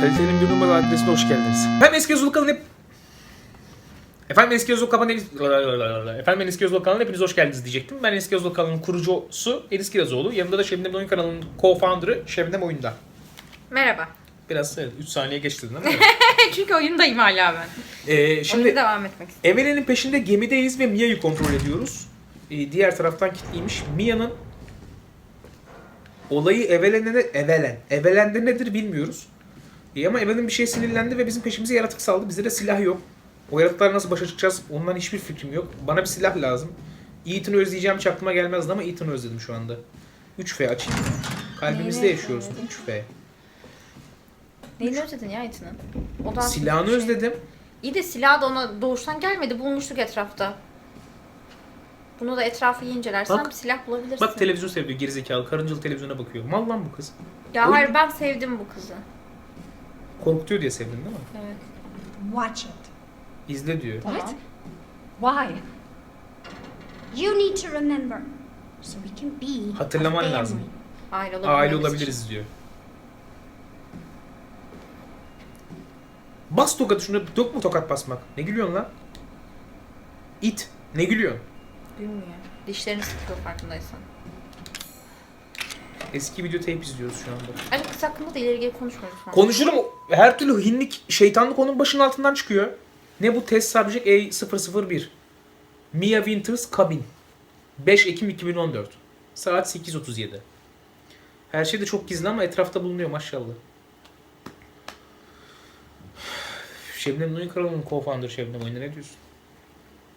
Kalitenin bir numaralı adresine hoş geldiniz. Efendim eski yazılı kalın hep... Efendim eski yazılı kalın Efendim eski yazılı kalın hepiniz hoş geldiniz diyecektim. Ben eski yazılı kalının kurucusu Enis Kirazoğlu. Yanımda da Şebnem Oyun kanalının co-founder'ı Şebnem Oyunda. Merhaba. Biraz 3 saniye geçti değil mi? Çünkü oyundayım hala ben. Ee, Şimdi şimdi devam etmek istiyorum. Evelyn'in peşinde gemideyiz ve Mia'yı kontrol ediyoruz. Ee, diğer taraftan kilitliymiş. Mia'nın olayı Evelyn'e Evelyn. Evelyn'de nedir bilmiyoruz. Ee, ama Evelyn bir şey sinirlendi ve bizim peşimize yaratık saldı. Bizde de silah yok. O yaratıklarla nasıl başa çıkacağız ondan hiçbir fikrim yok. Bana bir silah lazım. Ethan'ı özleyeceğim hiç aklıma gelmezdi ama Ethan'ı özledim şu anda. 3F açayım. Kalbimizde Neyini yaşıyoruz. özledin? 3F. Neyini özledin ya Ethan'ın? O da aslında Silahını bir şey. özledim. İyi de silah da ona doğuştan gelmedi. Bulmuştuk etrafta. Bunu da etrafı iyi incelersen Bak. bir silah bulabilirsin. Bak televizyon seviyor gerizekalı. Karıncalı televizyona bakıyor. Mal lan bu kız. ya Oy. hayır ben sevdim bu kızı. Korkutuyor diye sevdin değil mi? Evet. Watch it. İzle diyor. Tamam. Why? You need to remember, so we can be Hatırlaman a family. lazım. Aile olabilmemiz Aile için. olabiliriz diyor. Bas tokat şunu. Yok mu tokat basmak? Ne gülüyorsun lan? İt. Ne gülüyorsun? Gülmüyor. Dişlerini sıkıyor farkındaysan. Eski video tape izliyoruz şu anda. Ali kız hakkında da ileri geri konuşmuyoruz şu an. Konuşurum. Her türlü hinlik, şeytanlık onun başının altından çıkıyor. Ne bu test subject A001? Mia Winters Cabin. 5 Ekim 2014. Saat 8.37. Her şey de çok gizli ama etrafta bulunuyor maşallah. Şebnem Oyun kanalının co-founder Şebnem Oyun'da ne diyorsun?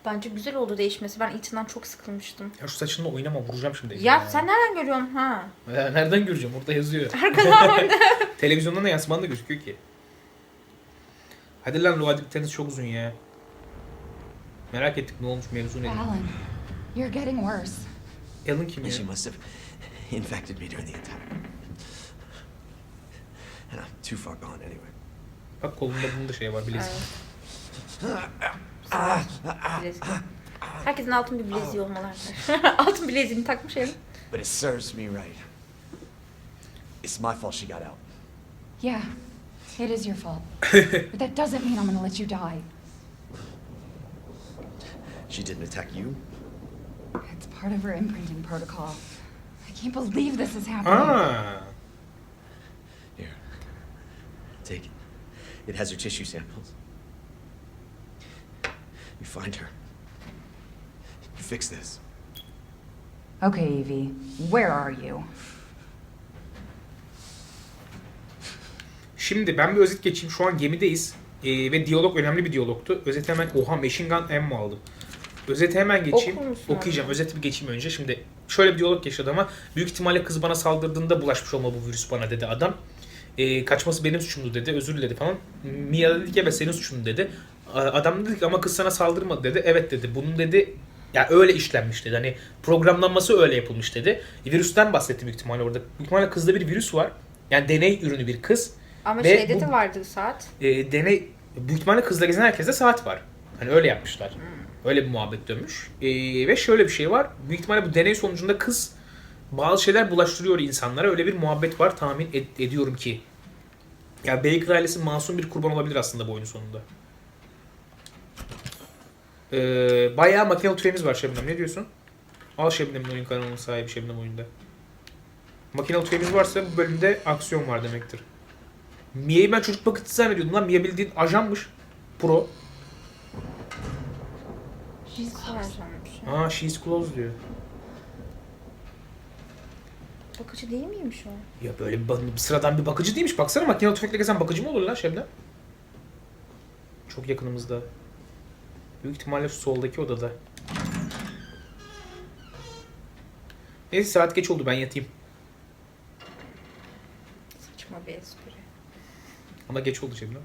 Bence güzel oldu değişmesi. Ben Ethan'dan çok sıkılmıştım. Ya şu saçınla oynama vuracağım şimdi. Ya sen nereden görüyorsun ha? Ya nereden göreceğim? Orada yazıyor. Arkadan orada. Televizyondan da yansıman da gözüküyor ki. Hadi lan Loa tenis çok uzun ya. Merak ettik ne olmuş mevzu ne? Alan, you're getting worse. Alan kim ya? She must have infected me during the attack. And I'm too far gone anyway. Bak kolunda bunun da şey var bilezik. Bilezik. Herkesin altın bir bileziği olmalı arkadaşlar. altın bileziğini takmış elim. But it serves me right. It's my fault she got out. Yeah, it is your fault. but that doesn't mean I'm gonna let you die. She didn't attack you. It's part of her imprinting protocol. I can't believe this is happening. Aa, Here. Take it. It has her tissue samples. You find her. You fix this. Okay, Evie, where are you? Şimdi ben bir özet geçeyim. Şu an gemideyiz. Ee, ve diyalog önemli bir diyalogtu. Özeti hemen... Oha Machine Gun Ammo aldım. Özeti hemen geçeyim. Okuyacağım. Özeti bir geçeyim önce. Şimdi şöyle bir diyalog yaşadı ama büyük ihtimalle kız bana saldırdığında bulaşmış olma bu virüs bana dedi adam. Ee, kaçması benim suçumdu dedi. Özür diledi falan. Mia dedi ki evet senin suçun dedi. Adam dedi ki ama kız sana saldırmadı dedi. Evet dedi. Bunun dedi ya öyle işlenmiş dedi. Hani programlanması öyle yapılmış dedi. E, virüsten bahsetti büyük ihtimalle orada. Büyük ihtimalle kızda bir virüs var. Yani deney ürünü bir kız. Ama Ve şeyde bu- de vardı saat. E, deney büyük ihtimalle kızla gezen herkeste saat var. Hani öyle yapmışlar. Öyle bir muhabbet dönmüş. E, ve şöyle bir şey var. Büyük ihtimalle bu deney sonucunda kız bazı şeyler bulaştırıyor insanlara. Öyle bir muhabbet var tahmin ed- ediyorum ki. Ya Baker ailesi masum bir kurban olabilir aslında bu oyunun sonunda. Ee, bayağı makinalı tüfeğimiz var Şebnem. Ne diyorsun? Al Şebnem'in oyun kanalının sahibi Şebnem oyunda. Makinalı tüfeğimiz varsa bu bölümde aksiyon var demektir. Mia'yı ben çocuk bakıcısı zannediyordum lan. Mia bildiğin ajanmış. Pro. Sarcanmış. Aa she's close diyor. Bakıcı değil miymiş o? Ya böyle bir, bir sıradan bir bakıcı değilmiş. Baksana makinalı tüfekle gezen bakıcı mı olur lan Şebnem? Çok yakınımızda. Büyük ihtimalle şu soldaki odada. Neyse saat geç oldu ben yatayım. Saçma bir espri. Ama geç oldu Şebnem.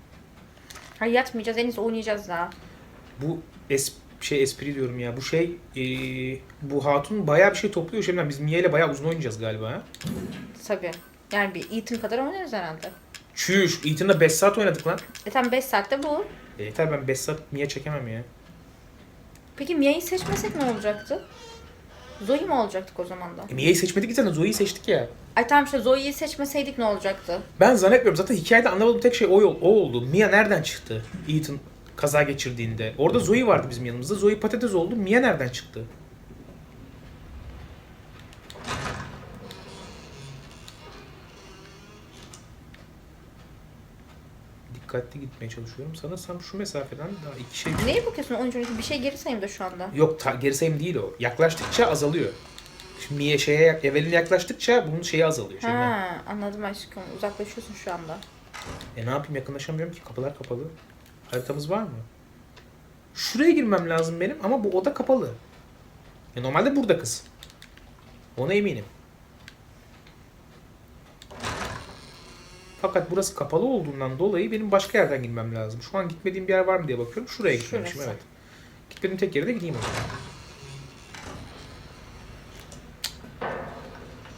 Hayır yatmayacağız en iyisi oynayacağız daha. Bu es şey espri diyorum ya. Bu şey eee, bu hatun bayağı bir şey topluyor Şebnem. Biz Mia ile bayağı uzun oynayacağız galiba ha. Tabii. Yani bir Ethan kadar oynarız herhalde. Çüş. Ethan'la 5 saat oynadık lan. E tam 5 saatte bu. E, yeter ben 5 saat Mia çekemem ya. Peki Mia'yı seçmesek ne olacaktı? Zoe mi olacaktık o zaman da? E, Mia'yı seçmedik ki zaten Zoe'yi seçtik ya. Ay tamam işte Zoe'yi seçmeseydik ne olacaktı? Ben zannetmiyorum. Zaten hikayede anlamadığım tek şey o, yol, o oldu. Mia nereden çıktı? Ethan kaza geçirdiğinde. Orada Zoe vardı bizim yanımızda. Zoe patates oldu. Mia nereden çıktı? Dikkatli gitmeye çalışıyorum. Sanırsam şu mesafeden daha iki şey... Neye bakıyorsun oyuncunun bir şey geri sayımda şu anda. Yok ta, geri sayım değil o. Yaklaştıkça azalıyor. Şimdi Mia şeye, yak- Evelyn yaklaştıkça bunun şeyi azalıyor. Şeyden. Ha anladım aşkım. Uzaklaşıyorsun şu anda. E ne yapayım yakınlaşamıyorum ki kapılar kapalı. Haritamız var mı? Şuraya girmem lazım benim ama bu oda kapalı. E normalde burada kız. Ona eminim. Fakat burası kapalı olduğundan dolayı benim başka yerden girmem lazım. Şu an gitmediğim bir yer var mı diye bakıyorum. Şuraya gitmemişim evet. Gitmediğim tek yere de gideyim o zaman.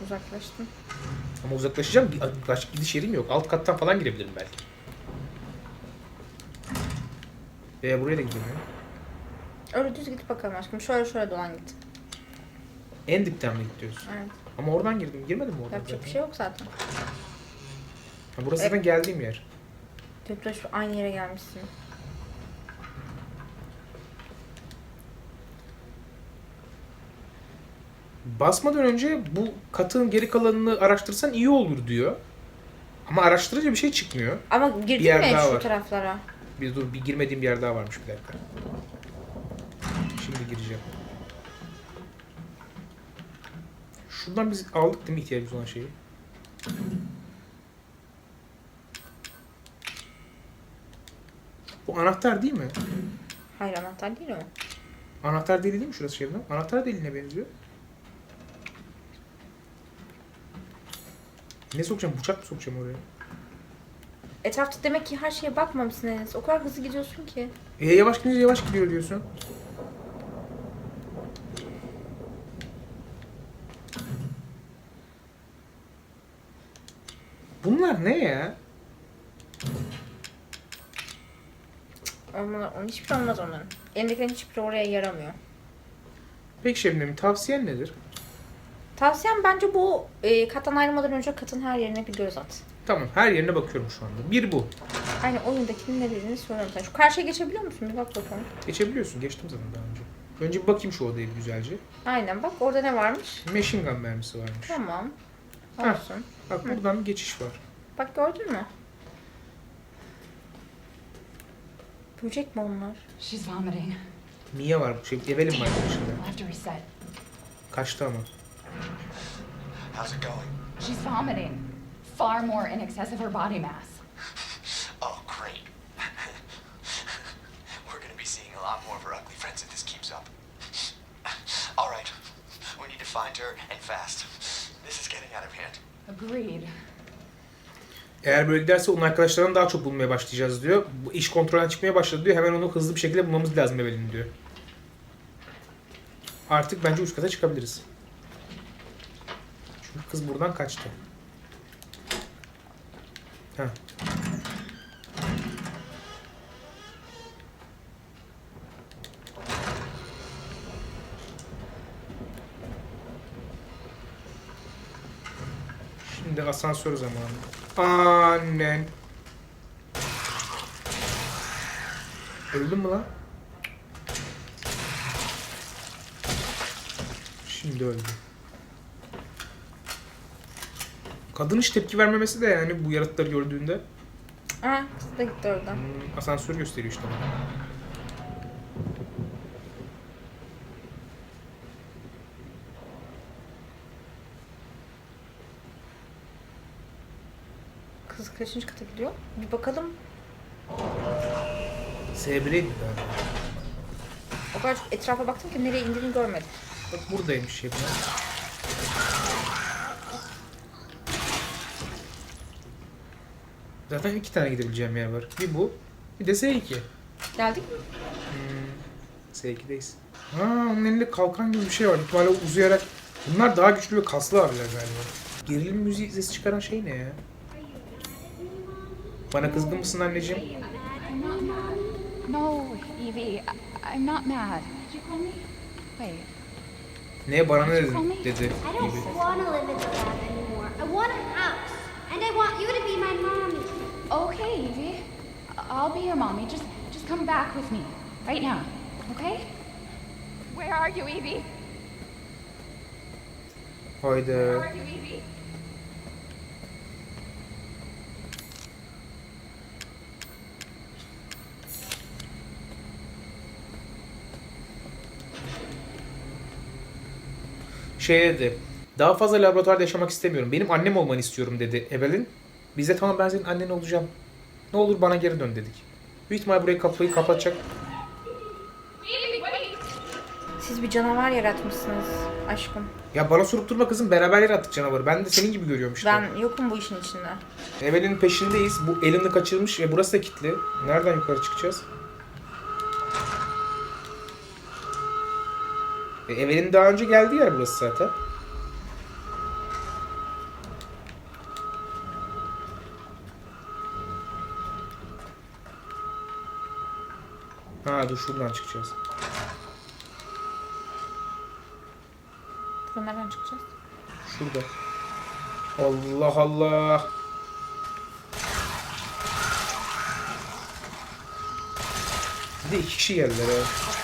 Uzaklaştın. Ama uzaklaşacağım. Başka gidiş yerim yok. Alt kattan falan girebilirim belki. Veya buraya da gidemiyorum. Öyle düz git bakalım aşkım. Şöyle şöyle dolan git. En dipten mi gidiyorsun? Evet. Ama oradan girdim. Girmedim mi oradan? Yapacak zaten? bir şey yok zaten. Burası E- zaten geldiğim yer. Tekrar şu aynı yere gelmişsin. Basmadan önce bu katın geri kalanını araştırsan iyi olur diyor. Ama araştırınca bir şey çıkmıyor. Ama girdin mi daha şu var. taraflara? Bir dur bir girmediğim bir yer daha varmış bir dakika. Şimdi gireceğim. Şuradan biz aldık değil mi ihtiyacımız olan şeyi? Bu anahtar değil mi? Hayır anahtar değil o. Anahtar deliği değil mi şurası Şebnem? Anahtar deliğine benziyor. Ne sokacağım? Bıçak mı sokacağım oraya? Etrafta demek ki her şeye bakmamışsın Enes. O kadar hızlı gidiyorsun ki. E yavaş gidince yavaş gidiyor diyorsun. Bunlar ne ya? Onlar, onun hiçbir şey olmaz onların. Elindekilerin hiçbiri oraya yaramıyor. Peki Şebnem'in tavsiyen nedir? Tavsiyem bence bu e, kattan ayrılmadan önce katın her yerine bir göz at. Tamam her yerine bakıyorum şu anda. Bir bu. Aynı oyundakinin ne dediğini soruyorum sana. Şu karşıya geçebiliyor musun? Bir bak bakalım. Geçebiliyorsun. Geçtim zaten daha önce. Önce bir bakayım şu odaya bir güzelce. Aynen bak orada ne varmış? Machine gun mermisi varmış. Tamam. Heh. Olsun. Bak buradan bir geçiş var. Bak gördün mü? Böcek mi onlar? She's vomiting. Mia var. Şey, Evelyn var başında. I'll have to reset. Kaçtı ama. How's it going? She's vomiting. Far more in excess of her body mass. Oh, great. We're gonna be seeing a lot more of her ugly friends if this keeps up. All right. We need to find her and fast. This is getting out of hand. Agreed. Eğer böyle giderse onun arkadaşlarını daha çok bulmaya başlayacağız diyor. Bu iş kontrolden çıkmaya başladı diyor. Hemen onu hızlı bir şekilde bulmamız lazım Evelyn diyor. Artık bence üst kata çıkabiliriz. Çünkü kız buradan kaçtı. Heh. Şimdi asansör zamanı. Annen. Öldün mü lan? Şimdi öldü. Kadın hiç tepki vermemesi de yani bu yaratıkları gördüğünde Aa kız da gitti oradan. hmm, asansör gösteriyor işte. bana. Kız kaçıncı kata gidiyor? Bir bakalım. S1'eydi galiba. O kadar çok etrafa baktım ki nereye indiğini görmedim. Bak buradaymış şey. Zaten iki tane gidebileceğim yer var. Bir bu, bir de S2. Geldik mi? Hmm, S2'deyiz. Ha, onun elinde kalkan gibi bir şey var. İhtimalle uzayarak. Bunlar daha güçlü ve kaslı abiler galiba. Gerilim müziği sesi çıkaran şey ne ya? Bana kızgın mısın anneciğim? No, Evie, I'm not mad. Wait. Ne bana ne dedi I gibi. don't want to live in the lab anymore. I want a house. And I want you to be my mommy. Okay, Evie. I'll be your mommy. Just just come back with me. Right now. Okay? Where are you, Evie? Where Hayda. are you, Evie? Şey dedi. Daha fazla laboratuvarda yaşamak istemiyorum. Benim annem olmanı istiyorum dedi Evelyn. Biz de tamam ben senin annen olacağım. Ne olur bana geri dön dedik. Büyük ihtimal burayı kapıyı kapatacak. Siz bir canavar yaratmışsınız aşkım. Ya bana sorup durma kızım beraber yarattık canavarı. Ben de senin gibi görüyorum işte. Ben yokum bu işin içinde. Evelyn'in peşindeyiz. Bu Alan'ı kaçırmış ve burası da kilitli. Nereden yukarı çıkacağız? E, Evelyn daha önce geldi yer burası zaten. Ha dur şuradan çıkacağız. Buradan nereden çıkacağız? Şurada. Allah Allah. Bir de iki kişi geldiler ha.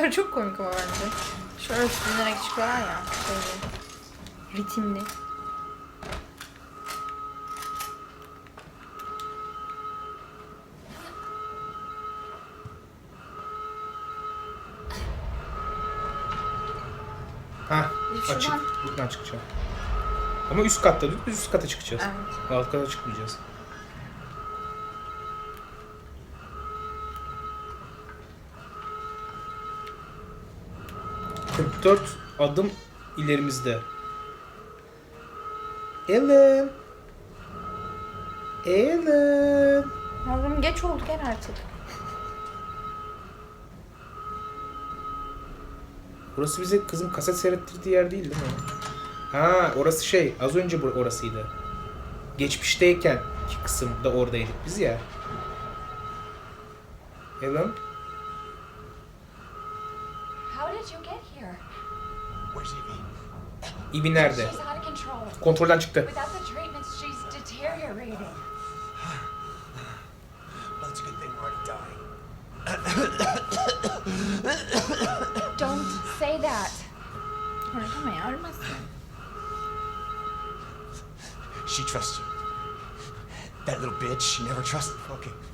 Çıkışları çok komik ama bence. Şöyle süzülerek çıkıyorlar ya. Şöyle. Ritimli. Ha açık. Buradan çıkacağım. Ama üst katta değil, biz üst kata çıkacağız. Evet. Alt kata çıkmayacağız. ...44 adım ilerimizde. Ellen. Ellen. Yavrum geç oldu gel artık. Burası bize kızım kaset seyrettirdiği yer değil değil mi? Ha orası şey az önce orasıydı. Geçmişteyken ki kısımda oradaydık biz ya. Helen? Thing we're already dying. Don't say that. Öyle ya ölmezsin. She trusts you. That little bitch, she never trusted. Okay, wait.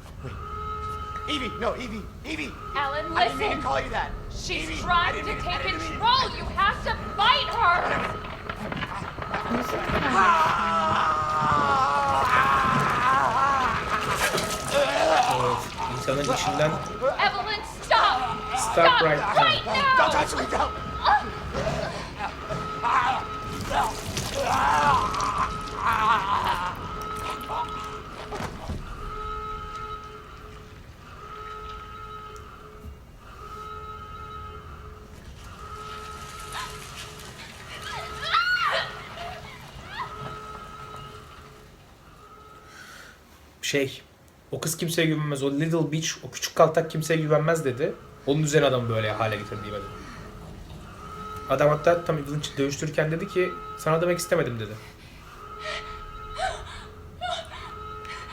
Evie, no, Evie, Evie. Alan, listen. I didn't mean listen. to call you that. She's Evie, I trying didn't to mean- I take didn't mean- control. You have to fight her. Evet. İnsanın içinden Evelyn, stop. stop right now. Right Don't touch me, don't. Ah. Ah. Ah. Şey, o kız kimseye güvenmez. O little bitch, o küçük kaltak kimseye güvenmez dedi. Onun üzerine adam böyle hale getirdiği dedi. Adam hatta tam Evelyn dövüştürürken dedi ki sana demek istemedim dedi.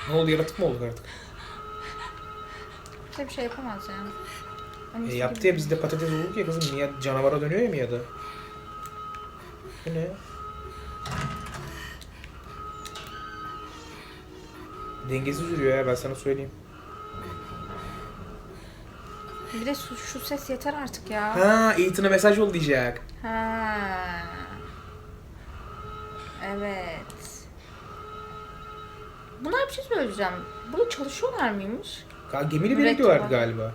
Ne oldu yaratık mı olduk artık? Bize bir şey yapamaz yani. E, yaptı gibi. ya bizde patates olduk ya kızım. Mia canavara dönüyor ya Mia'da. Bu ne? Dengesiz yürüyor ya ben sana söyleyeyim. Bir de şu, şu ses yeter artık ya. Ha Ethan'a mesaj yollayacak. Ha. Evet. Bunlar bir şey söyleyeceğim. Burada çalışıyorlar mıymış? Ka- Gemili bir Mürekkep gidiyorlardı var. galiba.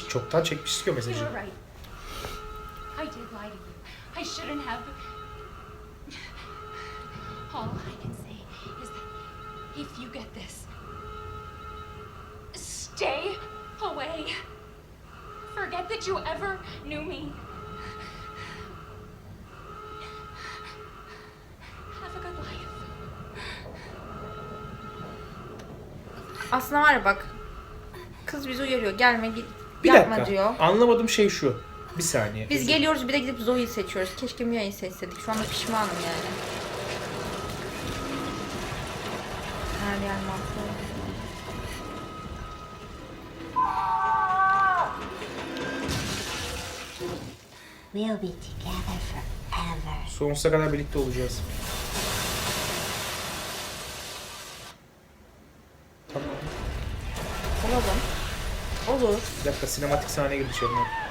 Çoktan çekmişiz ki o mesajı. I did lie to you. I shouldn't have. All I can say is that if you get this, stay away. Forget that you ever knew me. Have a good life. Aslında var ya bak. Kız bizi uyarıyor. Gelme git bir yapma dakika. diyor. Anlamadığım şey şu. Bir saniye. Biz geliyoruz bir de gidip Zoe'yi seçiyoruz. Keşke Mia'yı seçseydik. Şu anda pişmanım yani. Her yer mahvoldu. We'll be together forever. Sonsuza kadar birlikte olacağız. Olur. Bir dakika sinematik sahne girdi içeriden.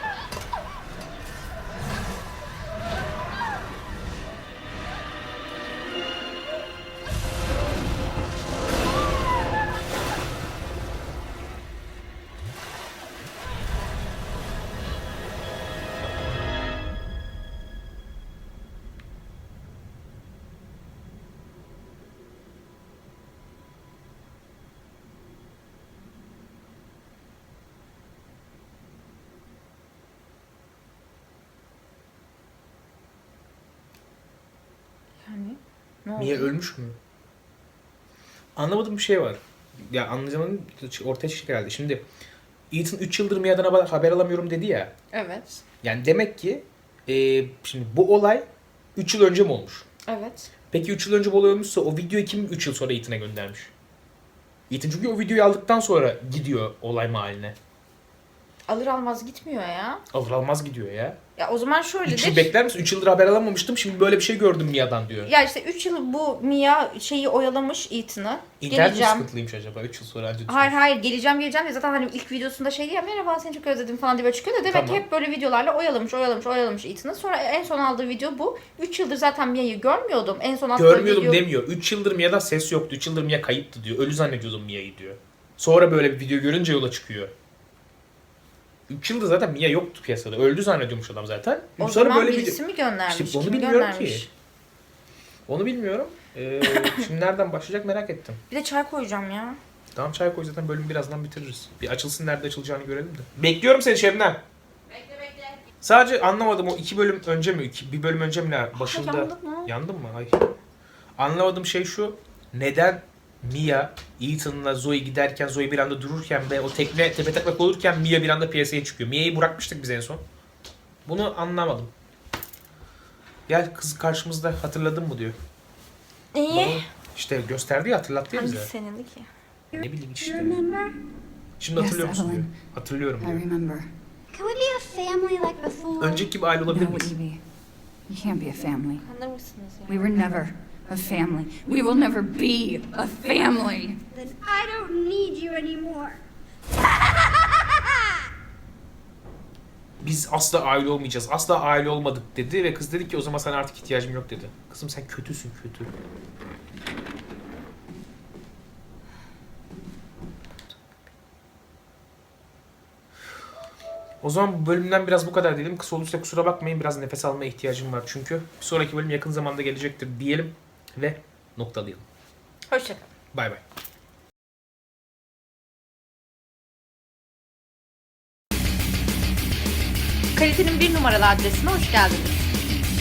Oldu? Mia ölmüş mü? Anlamadığım bir şey var. Ya anlayacağımın ortaya çıkacak herhalde. Şimdi Ethan 3 yıldır Mia'dan haber, haber alamıyorum dedi ya. Evet. Yani demek ki e, şimdi bu olay 3 yıl önce mi olmuş? Evet. Peki 3 yıl önce bu olay olmuşsa o videoyu kim 3 yıl sonra Ethan'a göndermiş? Ethan çünkü o videoyu aldıktan sonra gidiyor olay mahalline. Alır almaz gitmiyor ya. Alır almaz gidiyor ya. Ya o zaman 3 yıl bekler misin? 3 yıldır haber alamamıştım. Şimdi böyle bir şey gördüm Mia'dan diyor. Ya işte 3 yıl bu Mia şeyi oyalamış Ethan'ı. İnternet mi Geleceğim. sıkıntılıymış acaba? 3 yıl sonra önce Hayır hayır geleceğim geleceğim diye zaten hani ilk videosunda şey diyor ya merhaba seni çok özledim falan diye böyle çıkıyor da demek Tamam. ki hep böyle videolarla oyalamış oyalamış oyalamış Ethan'ı. Sonra en son aldığı video bu. 3 yıldır zaten Mia'yı görmüyordum. En son attığı Görmüyordum video... demiyor. 3 yıldır Mia'dan ses yoktu. 3 yıldır Mia kayıptı diyor. Ölü zannediyordum Mia'yı diyor. Sonra böyle bir video görünce yola çıkıyor. 3 yıldır zaten Mia yoktu piyasada. Öldü zannediyormuş adam zaten. O Sonra zaman böyle birisi mi göndermiş? İşte onu Kim bilmiyorum göndermiş? ki. Onu bilmiyorum. Ee, şimdi nereden başlayacak merak ettim. Bir de çay koyacağım ya. Tamam çay koy zaten bölümü birazdan bitiririz. Bir açılsın nerede açılacağını görelim de. Bekliyorum seni Şebnem. Bekle bekle. Sadece anlamadım o iki bölüm önce mi? iki- bir bölüm önce mi ne? Başında. yandım mı? Yandın mı? Ay. Anlamadığım şey şu. Neden Mia Ethan'la Zoe giderken Zoe bir anda dururken ve o tekne tepe taklak olurken Mia bir anda piyasaya çıkıyor. Mia'yı bırakmıştık biz en son. Bunu anlamadım. Gel kız karşımızda hatırladın mı diyor. İyi. Bana işte gösterdi ya hatırlattı ya Hangi bize. senelik ya? Ne bileyim işte. Şimdi hatırlıyor musun diyor. Hatırlıyorum I diyor. remember. Can we be a family like before? Önceki gibi aile olabilir No, miyiz? Evie. You can't be a family. Mısınız ya? We were never a family. We will never be a family. Then I don't need you anymore. Biz asla aile olmayacağız. Asla aile olmadık dedi ve kız dedi ki o zaman sana artık ihtiyacım yok dedi. Kızım sen kötüsün kötü. O zaman bu bölümden biraz bu kadar diyelim. Kısa olursa kusura bakmayın. Biraz nefes almaya ihtiyacım var çünkü. Bir sonraki bölüm yakın zamanda gelecektir diyelim ve noktalayalım. Hoşçakalın. Bay bay. Kalitenin bir numaralı adresine hoş geldiniz.